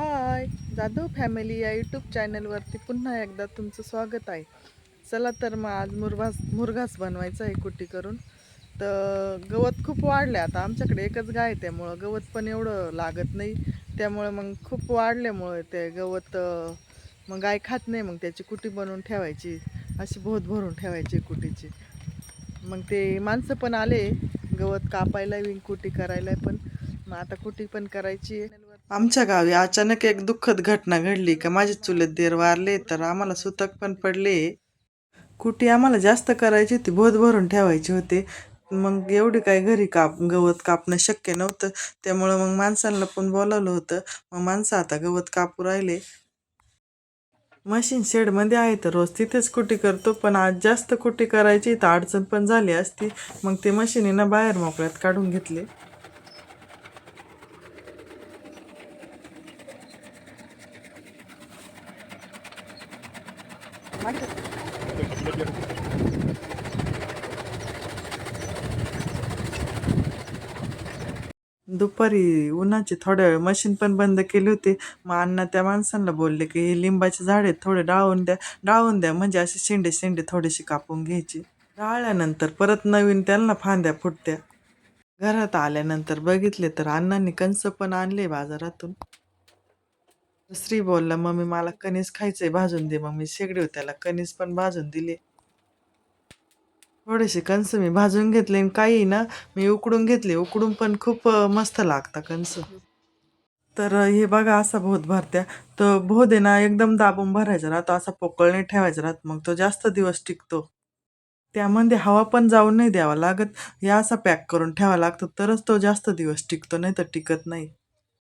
हाय Jadhav family या YouTube चॅनलवरती पुन्हा एकदा तुमचं स्वागत आहे. चला तर मग आज मुरघास मुरघास बनवायचा आहे कुटी करून. तर गवत खूप वाढले आता आमच्याकडे एकच गाय त्यामुळं गवत पण एवढं लागत नाही. त्यामुळं मग खूप वाढल्यामुळं ते गवत मग गाय खात नाही मग त्याची कुटी बनवून ठेवायची. अशी भोत भरून ठेवायची कुटीची. मग ते माणसं पण आले गवत कापायला विंग कुटी करायला पण. मग आता कुटी पण करायची. आमच्या गावी अचानक एक दुःखद घटना घडली का? माझे चुलत देर वारले तर आम्हाला सुतक पण पडले. कुटी आम्हाला जास्त करायची होती भोत भरून ठेवायची होते. मग एवढी काही घरी काप गवत कापणं शक्य नव्हतं. त्यामुळं मग माणसांना पण बोलावलं होतं. मग माणसं आता गवत कापू राहिले. मशीन शेडमध्ये आहे तर रोज तिथेच कुटी करतो पण आज जास्त कुटी करायची तर अडचण पण झाली असती. मग ते मशीनीनं बाहेर मोकळ्यात काढून घेतले. दुपारी उन्हाचे थोड्या वेळ मशीन पण बंद केली होती. मग अण्णा त्या माणसांना बोलले की हे लिंबाचे झाड आहेत थोडे डाळून द्या डाळून द्या म्हणजे असे शेंडे शेंडे थोडेसे कापून घ्यायचे. डाळल्यानंतर परत नवीन त्यांना फांद्या फुटत्या. घरात आल्यानंतर बघितले तर अण्णांनी कंस पण आणले बाजारातून. श्री बोलला मम्मी मला कणीस खायचंय भाजून दे. मग मी शेगडी त्याला कणीस पण भाजून दिले. थोडेसे कंस मी भाजून घेतले आणि काही ना मी उकडून घेतले. उकडून पण खूप मस्त लागता कंस तर हे बघा असा भोत भरत्या. तर भोत ना एकदम दाबून भरायचा राहतो. असा पोकळणे ठेवायचा राहत. मग तो जास्त दिवस टिकतो. त्यामध्ये हवा पण जाऊन नाही द्यावा लागत. हे असा पॅक करून ठेवा लागतो. तरच तो जास्त दिवस टिकतो नाही तर टिकत नाही.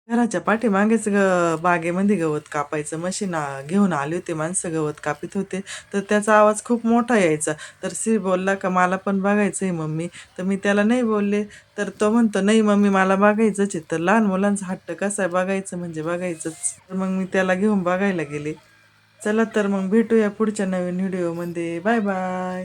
घराच्या पाठीमागेच ग बागेमध्ये गवत कापायचं. मशीन घेऊन आले होते माणसं गवत कापित होते. तर त्याचा आवाज खूप मोठा यायचा. तर सी बोलला का मला पण बघायचं आहे मम्मी. तर मी त्याला नाही बोलले. तर तो म्हणतो नाही मम्मी मला बघायचंच आहे. तर लहान मुलांचा हट्ट कसा आहे बघायचं म्हणजे बघायचंच. तर मग मी त्याला घेऊन बघायला गेले. चला तर मग भेटूया पुढच्या नवीन व्हिडिओमध्ये बाय बाय